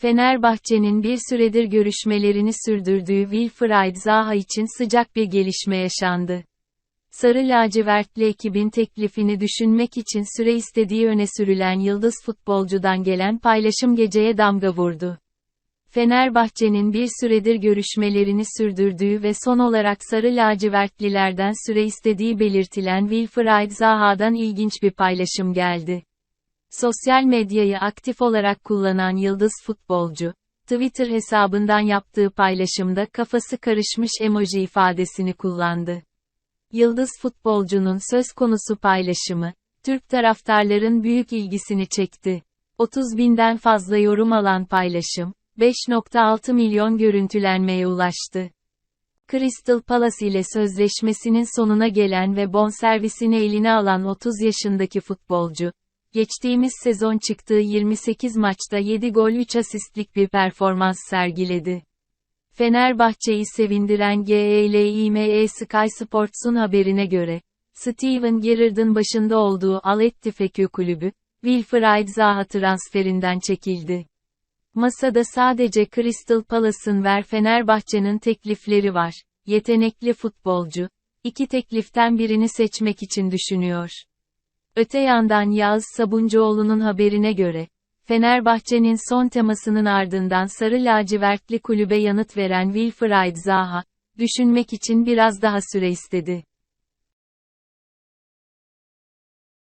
Fenerbahçe'nin bir süredir görüşmelerini sürdürdüğü Wilfried Zaha için sıcak bir gelişme yaşandı. Sarı lacivertli ekibin teklifini düşünmek için süre istediği öne sürülen yıldız futbolcudan gelen paylaşım geceye damga vurdu. Fenerbahçe'nin bir süredir görüşmelerini sürdürdüğü ve son olarak sarı lacivertlilerden süre istediği belirtilen Wilfried Zaha'dan ilginç bir paylaşım geldi. Sosyal medyayı aktif olarak kullanan yıldız futbolcu, Twitter hesabından yaptığı paylaşımda kafası karışmış emoji ifadesini kullandı. Yıldız futbolcunun söz konusu paylaşımı, Türk taraftarların büyük ilgisini çekti. 30 binden fazla yorum alan paylaşım, 5.6 milyon görüntülenmeye ulaştı. Crystal Palace ile sözleşmesinin sonuna gelen ve bonservisini eline alan 30 yaşındaki futbolcu, geçtiğimiz sezon çıktığı 28 maçta 7 gol 3 asistlik bir performans sergiledi. Fenerbahçe'yi sevindiren GELİME Sky Sports'un haberine göre, Steven Gerrard'ın başında olduğu Al Ettifekü kulübü, Wilfried Zaha transferinden çekildi. Masada sadece Crystal Palace'ın ver Fenerbahçe'nin teklifleri var. Yetenekli futbolcu, iki tekliften birini seçmek için düşünüyor. Öte yandan Yağız Sabuncuoğlu'nun haberine göre, Fenerbahçe'nin son temasının ardından sarı lacivertli kulübe yanıt veren Wilfried Zaha, düşünmek için biraz daha süre istedi.